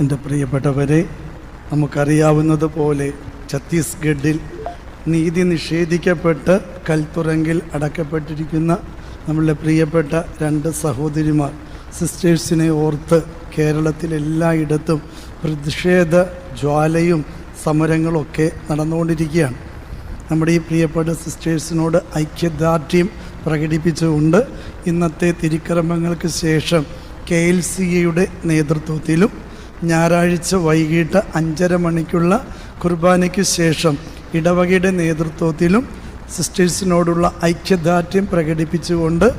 എന്റെ പ്രിയപ്പെട്ടവരെ നമുക്കറിയാവുന്നതുപോലെ ഛത്തീസ്ഗഡിൽ നീതി നിഷേധിക്കപ്പെട്ട് കൽത്തുറങ്കിൽ അടക്കപ്പെട്ടിരിക്കുന്ന നമ്മളുടെ പ്രിയപ്പെട്ട രണ്ട് സഹോദരിമാർ സിസ്റ്റേഴ്സിനെ ഓർത്ത് കേരളത്തിലെല്ലായിടത്തും പ്രതിഷേധ ജ്വാലയും സമരങ്ങളൊക്കെ നടന്നുകൊണ്ടിരിക്കുകയാണ്. നമ്മുടെ ഈ പ്രിയപ്പെട്ട സിസ്റ്റേഴ്സിനോട് ഐക്യദാർഢ്യം പ്രകടിപ്പിച്ചുകൊണ്ട് ഇന്നത്തെ തിരുക്കർമ്മങ്ങൾക്ക് ശേഷം കെ എൽ സി എയുടെ നേതൃത്വത്തിലും ഞായറാഴ്ച വൈകിട്ട് അഞ്ചര മണിക്കുള്ള കുർബാനയ്ക്ക് ശേഷം ഇടവകയുടെ നേതൃത്വത്തിലും സിസ്റ്റേഴ്സിനോടുള്ള ഐക്യദാർഢ്യം പ്രകടിപ്പിച്ചുകൊണ്ട്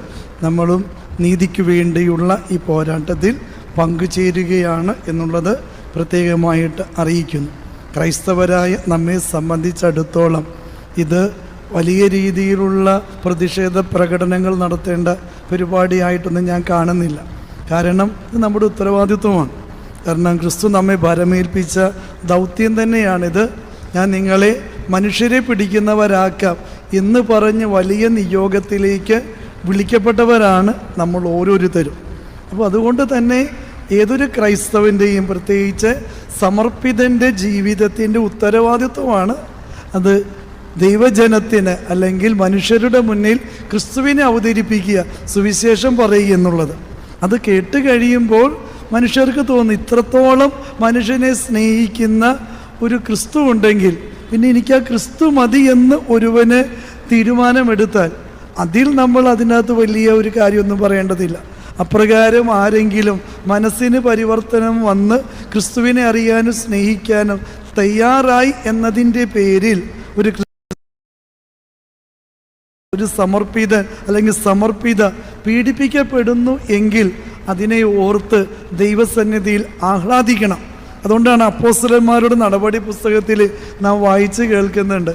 നമ്മളും നീതിക്ക് വേണ്ടിയുള്ള ഈ പോരാട്ടത്തിൽ പങ്കുചേരുകയാണ് എന്നുള്ളത് പ്രത്യേകമായിട്ട് അറിയിക്കുന്നു. ക്രൈസ്തവരായ നമ്മെ സംബന്ധിച്ചിടത്തോളം ഇത് വലിയ രീതിയിലുള്ള പ്രതിഷേധ പ്രകടനങ്ങൾ നടത്തേണ്ട പരിപാടിയായിട്ടൊന്നും ഞാൻ കാണുന്നില്ല. കാരണം ഇത് നമ്മുടെ ഉത്തരവാദിത്വമാണ്. കാരണം ക്രിസ്തു നമ്മെ ഭരമേൽപ്പിച്ച ദൗത്യം തന്നെയാണിത്. ഞാൻ നിങ്ങളെ മനുഷ്യരെ പിടിക്കുന്നവരാക്കാം എന്ന് പറഞ്ഞ് വലിയ നിയോഗത്തിലേക്ക് വിളിക്കപ്പെട്ടവരാണ് നമ്മൾ ഓരോരുത്തരും. അപ്പോൾ അതുകൊണ്ട് തന്നെ ഏതൊരു ക്രൈസ്തവന്റെയും പ്രത്യേകിച്ച് സമർപ്പിതന്റെ ജീവിതത്തിന്റെ ഉത്തരവാദിത്വമാണ് അത് ദൈവജനത്തിന് അല്ലെങ്കിൽ മനുഷ്യരുടെ മുന്നിൽ ക്രിസ്തുവിനെ അവതരിപ്പിക്കുക സുവിശേഷം പറയുക എന്നുള്ളത്. അത് കേട്ട് കഴിയുമ്പോൾ മനുഷ്യർക്ക് തോന്നി ഇത്രത്തോളം മനുഷ്യനെ സ്നേഹിക്കുന്ന ഒരു ക്രിസ്തു ഉണ്ടെങ്കിൽ പിന്നെ എനിക്ക് ആ ക്രിസ്തു മതി എന്ന് ഒരുവന് തീരുമാനമെടുത്താൽ അതിൽ നമ്മൾ അതിനകത്ത് വലിയ ഒരു കാര്യമൊന്നും പറയേണ്ടതില്ല. അപ്രകാരം ആരെങ്കിലും മനസ്സിന് പരിവർത്തനം വന്ന് ക്രിസ്തുവിനെ അറിയാനും സ്നേഹിക്കാനും തയ്യാറായി എന്നതിന്റെ പേരിൽ ഒരു ഒരു സമർപ്പിത അല്ലെങ്കിൽ സമർപ്പിത പീഡിപ്പിക്കപ്പെടുന്നു എങ്കിൽ അതിനെ ഓർത്ത് ദൈവസന്നിധിയിൽ ആഹ്ലാദിക്കണം. അതുകൊണ്ടാണ് അപ്പോസ്റ്റലന്മാരുടെ നടപടി പുസ്തകത്തിൽ നാം വായിച്ച് കേൾക്കുന്നുണ്ട്.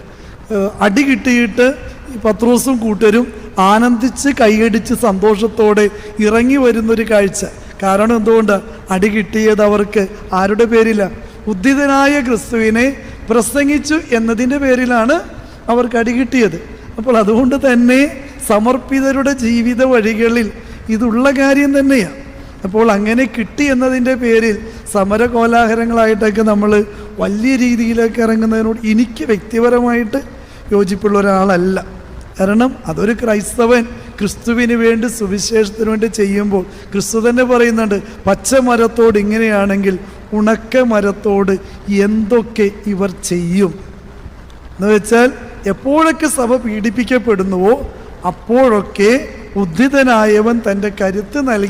അടി കിട്ടിയിട്ട് പത്രോസും കൂട്ടരും ആനന്ദിച്ച് കൈയടിച്ച് സന്തോഷത്തോടെ ഇറങ്ങി വരുന്നൊരു കാഴ്ച. കാരണം എന്തുകൊണ്ട്? അടി കിട്ടിയത് അവർക്ക് ആരുടെ പേരില്ല ഉദ്ധിതനായ ക്രിസ്തുവിനെ പ്രസംഗിച്ചു എന്നതിന്റെ പേരിലാണ് അവർക്ക് അടി കിട്ടിയത്. അപ്പോൾ അതുകൊണ്ട് തന്നെ സമർപ്പിതരുടെ ജീവിത വഴികളിൽ ഇതുള്ള കാര്യം തന്നെയാണ് അപ്പോൾ അങ്ങനെ കിട്ടി എന്നതിന്റെ പേരിൽ സമരകോലാഹലങ്ങളായിട്ടൊക്കെ നമ്മൾ വലിയ രീതിയിലേക്ക് ഇറങ്ങുന്നതിനോട് എനിക്ക് വ്യക്തിപരമായിട്ട് യോജിപ്പുള്ള ഒരാളല്ല. കാരണം അതൊരു ക്രൈസ്തവൻ ക്രിസ്തുവിന് വേണ്ടി സുവിശേഷത്തിന് വേണ്ടി ചെയ്യുമ്പോൾ ക്രിസ്തു തന്നെ പറയുന്നുണ്ട് പച്ച മരത്തോട് ഇങ്ങനെയാണെങ്കിൽ ഉണക്ക മരത്തോട് എന്തൊക്കെ ഇവർ ചെയ്യും? എന്ന് വെച്ചാൽ എപ്പോഴൊക്കെ സഭ പീഡിപ്പിക്കപ്പെടുന്നുവോ അപ്പോഴൊക്കെ ഉദ്ധിതനായവൻ തന്റെ കരുത്ത് നൽകി